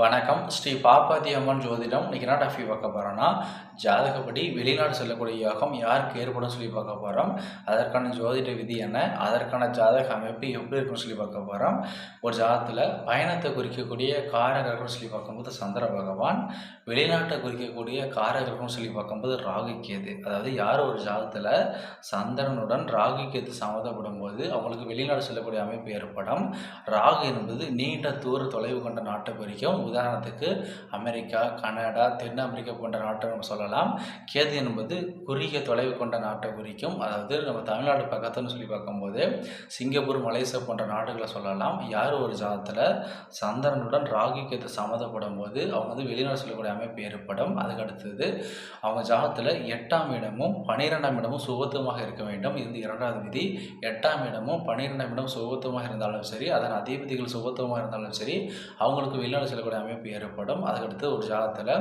வணக்கம். ஸ்ரீ பாப்பாதி அம்மன் ஜோதிடம். இன்றைக்கி என்ன டாஃபி பார்க்க போகிறோன்னா ஜாதகப்படி வெளிநாடு செல்லக்கூடிய யோகம் யாருக்கு ஏற்படும் சொல்லி பார்க்க போகிறோம் அதற்கான ஜோதிட விதி என்ன? அதற்கான ஜாதக அமைப்பு எப்படி இருக்குன்னு சொல்லி பார்க்க போகிறோம் ஒரு ஜாதகத்தில் பயணத்தை குறிக்கக்கூடிய காரகர்கள் சொல்லி பார்க்கும்போது சந்திர பகவான் வெளிநாட்டை குறிக்கக்கூடிய காரகர்கள் சொல்லி பார்க்கும்போது ராகு கேது. அதாவது யார் ஒரு ஜாதகத்தில் சந்திரனுடன் ராகு கேது சம்மந்தப்படும் போது அவங்களுக்கு வெளிநாடு செல்லக்கூடிய அமைப்பு ஏற்படும். ராகு என்பது நீண்ட தூர தொலைவு கொண்ட நாட்டை குறிக்கும். உதாரணத்துக்கு அமெரிக்கா கனடா தென் அமெரிக்கா போன்ற நாட்டை நம்ம சொல்லலாம். கேது என்பது குறுகிய தொலைவு கொண்ட நாட்டை குறிக்கும். அதாவது நம்ம தமிழ்நாடு பக்கத்துன்னு சொல்லி பார்க்கும்போது சிங்கப்பூர் மலேசியா போன்ற நாடுகளை சொல்லலாம். யார் ஒரு ஜாதத்தில் சந்திரனுடன் ராகு கேது சம்மந்தப்படும் போது அவங்க வந்து வெளிநாடு செல்லக்கூடிய அமைப்பு ஏற்படும். அதுக்கு அடுத்தது அவங்க ஜாதத்தில் எட்டாம் இடமும் பன்னிரெண்டாம் இடமும் சுபத்துவமாக இருக்க வேண்டும். இது இரண்டாவது விதி. எட்டாம் இடமும் பன்னிரெண்டாம் இடம் சுபத்துவமாக இருந்தாலும் சரி அதன் அதிபதிகள் சுபத்துவமாக இருந்தாலும் சரி அவங்களுக்கு வெளிநாடு செல்லக்கூடிய அமைப்பு ஏற்படும். அதுக்கடுத்து ஒரு ஜாதத்தில்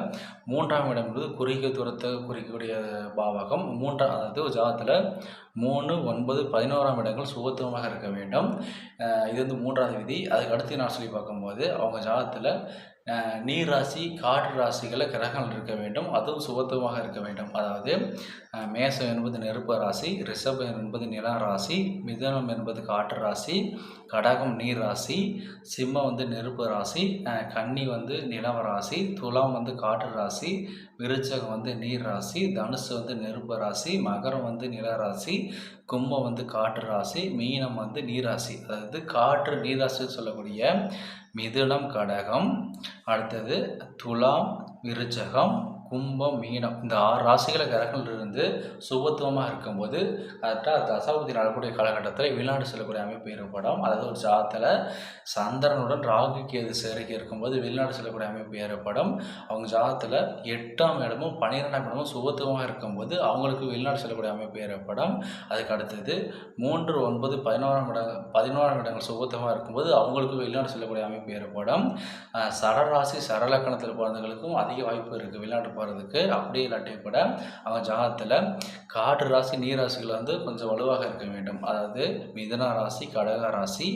மூன்றாம் இடம் என்பது குறுகிய தூரத்தை குறிக்கக்கூடிய பாவகம். மூன்றாம் அதாவது ஒரு ஜாதத்தில் மூணு ஒன்பது பதினோராம் இடங்கள் சுகத்துவமாக இருக்க வேண்டும். இது வந்து மூன்றாவது விதி. அதுக்கு அடுத்து நான் சொல்லி பார்க்கும்போது அவங்க ஜாதத்தில் நீர் ராசி காற்று ராசிகளில் கிரகங்கள் இருக்க வேண்டும். அதுவும் சுகத்துவமாக இருக்க வேண்டும். அதாவது மேசம் என்பது நெருப்பு ராசி ரிஷபம் என்பது நில ராசி மிதனம் என்பது காற்று ராசி கடகம் நீர் ராசி சிம்மம் வந்து நெருப்பு ராசி கன்னி வந்து நிலவ ராசி துலாம் வந்து காற்று ராசி விருச்சகம் வந்து நீர் ராசி தனுசு வந்து நெருப்பு ராசி மகரம் வந்து நில ராசி கும்பம் வந்து காற்று ராசி மீனம் வந்து நீராசி அதாவது காற்று நீராசி சொல்லக்கூடிய மிதுனம் கடகம் அடுத்தது துலாம் விருச்சகம் கும்பம் மீனம் இந்த ஆறு ராசிகள கிரகங்கள் இருந்து சுபத்துவமாக இருக்கும்போது கரெக்டாக தசாபதி நடக்கூடிய காலகட்டத்தில் வெளிநாடு செல்லக்கூடிய அமைப்பு ஏற்படும். அதாவது ஒரு ஜாத்தில் சந்திரனுடன் ராகு கேது சேர்க்கை இருக்கும்போது வெளிநாடு செல்லக்கூடிய அமைப்பு ஏற்படும். அவங்க ஜாதத்தில் எட்டாம் இடமும் பன்னிரெண்டாம் இடமும் சுபத்துவமாக இருக்கும்போது அவங்களுக்கு வெளிநாடு செல்லக்கூடிய அமைப்பு ஏற்படும். அதுக்கு அடுத்தது மூன்று ஒன்பது பதினோராம் இடம் பதினோராம் இடங்கள் சுபத்துவமாக இருக்கும்போது அவங்களுக்கு வெளிநாடு செல்லக்கூடிய அமைப்பு ஏற்படும். சரராசி சரலக்கணத்தில் பிறந்தவங்களுக்கும் அதிக வாய்ப்பு இருக்குது வெளிநாட்டு போகிறதுக்கு அப்படியே இல்லாட்டி கூட அவங்க ஜாதகத்தில் காற்று ராசி நீராசிகள் வந்து கொஞ்சம் வலுவாக இருக்க வேண்டும். அதாவது மிதுன ராசி கடக ராசி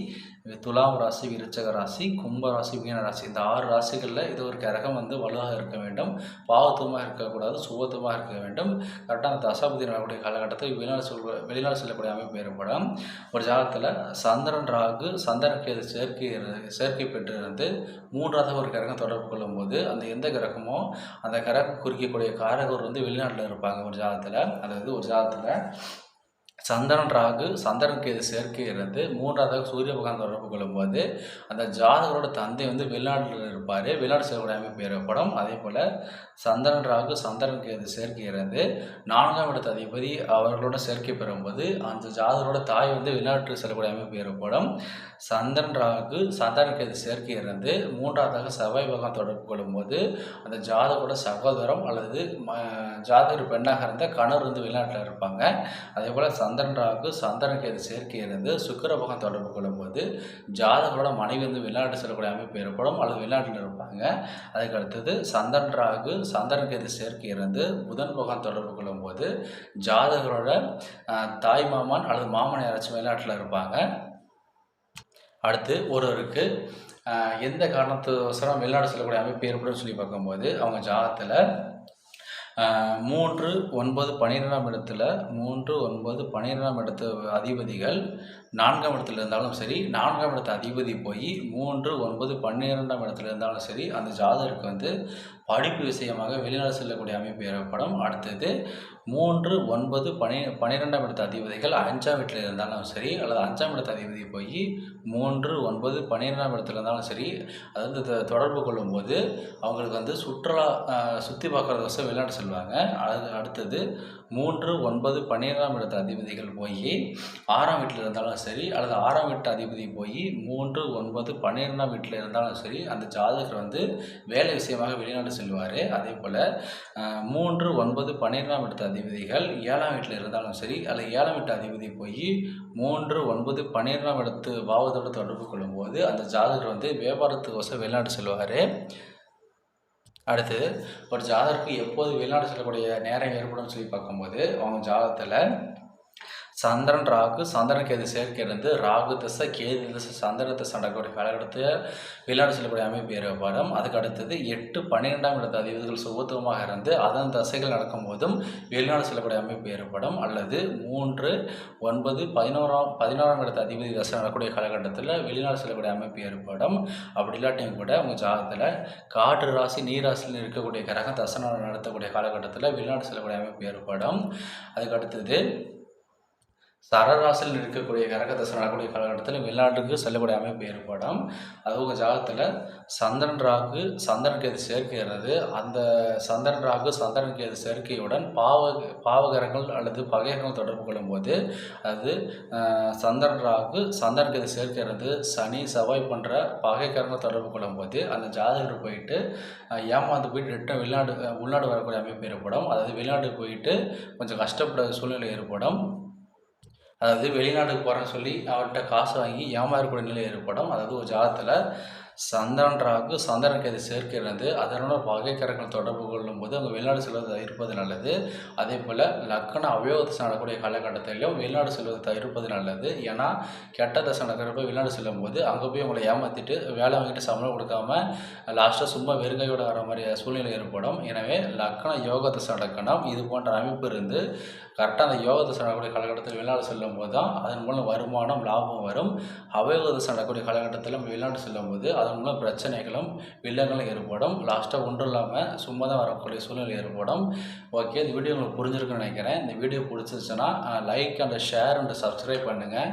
துலாம் ராசி விருச்சக ராசி கும்ப ராசி மீன ராசி. இந்த ஆறு ராசிகளில் இது ஒரு கிரகம் வந்து வலுவாக இருக்க வேண்டும். பாவத்துவமாக இருக்கக்கூடாது சுபத்துவமாக இருக்க வேண்டும். கரெக்டாக அந்த தசாபதி நடக்கூடிய காலகட்டத்தில் வெளிநாடு செல்வ வெளிநாடு செல்லக்கூடிய அமைப்பு ஏற்படும். ஒரு ஜாதகத்தில் சந்திரன் ராகு சந்திரனுக்கு அது சேர்க்கை சேர்க்கை பெற்றிருந்து மூன்றாவது ஒரு கிரகம் தொடர்பு கொள்ளும்போது அந்த எந்த கிரகமோ அந்த கிரகம் குறிக்கக்கூடிய காரகர் வந்து வெளிநாட்டில் இருப்பாங்க ஒரு ஜாதகத்தில். அதாவது ஒரு ஜாதகத்தில் சந்திரன் ராகு சந்திரனுக்கு இது சேர்க்கை இருந்து மூன்றாவதாக சூரிய பகவான் தொடர்பு கொள்ளும்போது அந்த ஜாதகரோட தந்தை வந்து வெளிநாட்டில் இருப்பார். வெளிநாடு செல்லக்கூடிய அமைப்பு ஏற்படும். அதே போல் சந்திரன் ராகு சந்திரனுக்கு இது சேர்க்கை இருந்து நான்காம் இடத்த அதிபதி அவர்களோட சேர்க்கை பெறும்போது அந்த ஜாதகரோட தாய் வந்து வெளிநாட்டில் செல்லக்கூடிய அமைப்பு ஏற்படும். சந்திரன் ராகு சந்திரனுக்கு இது சேர்க்கை இருந்து மூன்றாவதாக செவ்வாய் பகவான் தொடர்பு கொள்ளும்போது அந்த ஜாதகரோட சகோதரம் அல்லது ம- ஜாதகர் பெண்ணாக இருந்தால் கணவர் வந்து வெளிநாட்டில் இருப்பாங்க. அதே போல் சந்திரன் ராகு சந்திரனுக்கு இது சேர்க்கை இருந்து சுக்கிர பகவான் தொடர்பு கொள்ளும்போது ஜாதகரோட மனைவி வந்து வெளிநாட்டு செல்லக்கூடிய அமைப்பு ஏற்படும் அல்லது வெளிநாட்டில் இருப்பாங்க. அதுக்கு அடுத்தது சந்திரன் ராகு சந்திரன் கேது சேர்க்கை இருந்து புதன் பகவான் தொடர்பு கொள்ளும்போது ஜாதகரோட தாய் மாமன் அல்லது மாமன் யாராச்சும் வெளிநாட்டில் இருப்பாங்க. அடுத்து ஒருவருக்கு அஹ், எந்த காரணத்துவசரம் வெளிநாடு செல்லக்கூடிய அமைப்பு ஏற்படும் சொல்லி பார்க்கும்போது அவங்க ஜாதகத்தில் மூன்று ஒன்பது பன்னிரெண்டாம் இடத்துல மூன்று ஒன்பது பன்னிரெண்டாம் இடத்து அதிபதிகள் நான்காம் இடத்துல இருந்தாலும் சரி நான்காம் இடத்து அதிபதி போய் மூன்று ஒன்பது பன்னிரெண்டாம் இடத்துல இருந்தாலும் சரி அந்த ஜாதகருக்கு வந்து படிப்பு விஷயமாக வெளிநாடு செல்லக்கூடிய அமைப்பு ஏற்படும். அடுத்தது மூன்று ஒன்பது பனி பன்னிரெண்டாம் இடத்து அதிபதிகள் அஞ்சாம் வீட்டில் இருந்தாலும் சரி அல்லது அஞ்சாம் இடத்த அதிபதி போய் மூன்று ஒன்பது பன்னிரெண்டாம் இடத்துல இருந்தாலும் சரி அதாவது இந்த தொடர்பு கொள்ளும்போது அவங்களுக்கு வந்து சுற்றுலா சுற்றி பார்க்குறதுக்கோசம் வெளிநாடு செல்வாங்க. அது அடுத்தது மூன்று ஒன்பது பன்னிரெண்டாம் இடத்து அதிபதிகள் போய் ஆறாம் வீட்டில் இருந்தாலும் சரி அல்லது ஆறாம் வீட்டு அதிபதி போய் மூன்று ஒன்பது பன்னிரெண்டாம் வீட்டில் இருந்தாலும் சரி அந்த ஜாதகர் வந்து வேலை விஷயமாக வெளிநாடு செல்வார். அதே போல் மூன்று ஒன்பது பன்னிரெண்டாம் இடத்து அதிபதிகள் ஏழாம் வீட்டில் இருந்தாலும் சரி அல்லது ஏழாம் வீட்டு அதிபதி போய் மூன்று ஒன்பது பன்னிரெண்டாம் இடத்து பாவத்தோடு தொடர்பு கொள்ளும்போது அந்த ஜாதகர் வந்து வியாபாரத்துக்கோசம் வெளிநாடு செல்வார். அடுத்து ஒரு ஜாதகருக்கு எப்போது வெளிநாடு செல்லக்கூடிய நேரம் ஏற்படும் சொல்லி பார்க்கும்போது அவங்க ஜாதகத்தில் சந்திரன் ராகு சந்திரன் கேது சேர்க்கை இருந்து ராகு திசை கேது திசை சந்திர திசை நடக்கக்கூடிய காலகட்டத்தில் வெளிநாடு செல்லக்கூடிய அமைப்பு ஏற்படும் அதுக்கு அடுத்தது எட்டு பன்னிரெண்டாம் இடத்து அதிபதிகள் சுபத்துவமாக இருந்து அதன் தசைகள் நடக்கும்போதும் வெளிநாடு செல்லக்கூடிய அமைப்பு ஏற்படும் அல்லது மூன்று ஒன்பது பதினோராம் பதினோராம் இடத்து அதிபதி தசை நடக்கக்கூடிய காலகட்டத்தில் வெளிநாடு செல்லக்கூடிய அமைப்பு ஏற்படும் அப்படி இல்லாட்டியும் கூட உங்கள் ஜாதகத்தில் காற்று ராசி நீர் ராசியில் இருக்கக்கூடிய கிரகம் தசை நடத்தக்கூடிய காலகட்டத்தில் வெளிநாடு செல்லக்கூடிய அமைப்பு ஏற்படும் அதுக்கு அடுத்தது சரராசில் இருக்கக்கூடிய கரகதசை நடக்கூடிய காலகட்டத்தில் வெளிநாட்டுக்கு செல்லக்கூடிய அமைப்பு ஏற்படும். அது உங்கள் ஜாதகத்தில் சந்திரன் ராகு சந்திரன் கேது சேர்க்கிறது. அந்த சந்திரன் ராகு சந்திரன் கேது சேர்க்கையுடன் பாவ பாவகரங்கள் அல்லது பகைகரங்கள் தொடர்பு கொள்ளும்போது அது சந்திரன் ராகு சந்திரன் கேது சேர்க்கிறது சனி செவ்வாய் போன்ற பகைக்கரங்கள் தொடர்பு கொள்ளும்போது அந்த ஜாதகர் போயிட்டு ஏமாந்து போயிட்டு ரிட்டன் வெளிநாடு உள்நாடு வரக்கூடிய அமைப்பு ஏற்படும். அதாவது வெளிநாடு போயிட்டு கொஞ்சம் கஷ்டப்பட சூழ்நிலை ஏற்படும். அதாவது வெளிநாட்டுக்கு போகிறேன்னு சொல்லி அவர்கிட்ட காசு வாங்கி ஏமாறக்கூடிய நிலை ஏற்படும் அதாவது ஒரு ஜாதத்தில் சந்திரன் ராகு சந்திரன் கேது சேர்க்கிறது அதனோட வகைக்கரங்கள் தொடர்பு கொள்ளும்போது அவங்க வெளிநாடு செல்வது தவிர்ப்பது நல்லது. அதே போல் லக்கண அவயோகத்தை நடக்கூடிய காலகட்டத்திலும் வெளிநாடு செல்வது தவிர்ப்பது நல்லது. ஏன்னா கெட்ட தசை நடக்கிறப்ப வெளிநாடு செல்லும்போது அங்கே போய் உங்களை ஏமாற்றிட்டு வேலை வாங்கிட்டு சம்பளம் கொடுக்காம லாஸ்ட்டாக சும்மா வெறுங்கையோட வர மாதிரி சூழ்நிலை ஏற்படும். எனவே லக்கண யோக தசை நடக்கணும். இது போன்ற அமைப்பு இருந்து கரெக்டாக அந்த யோக தசை நடக்கக்கூடிய காலகட்டத்தில் வெளிநாடு செல்லும் போது தான் அதன் மூலம் வருமானம் லாபம் வரும். அவயோக தசை நடக்கக்கூடிய காலகட்டத்தில் வெளிநாடு செல்லும் போது அதன் மூலம் பிரச்சனைகளும் வில்லங்களும் ஏற்படும். லாஸ்ட்டாக ஒன்றும் இல்லாமல் சும்மா தான் வரக்கூடிய சூழ்நிலை ஏற்படும். ஓகே இந்த வீடியோ உங்களுக்கு புரிஞ்சிருக்குன்னு நினைக்கிறேன். இந்த video பிடிச்சிருச்சுன்னா like and share and subscribe பண்ணுங்கள்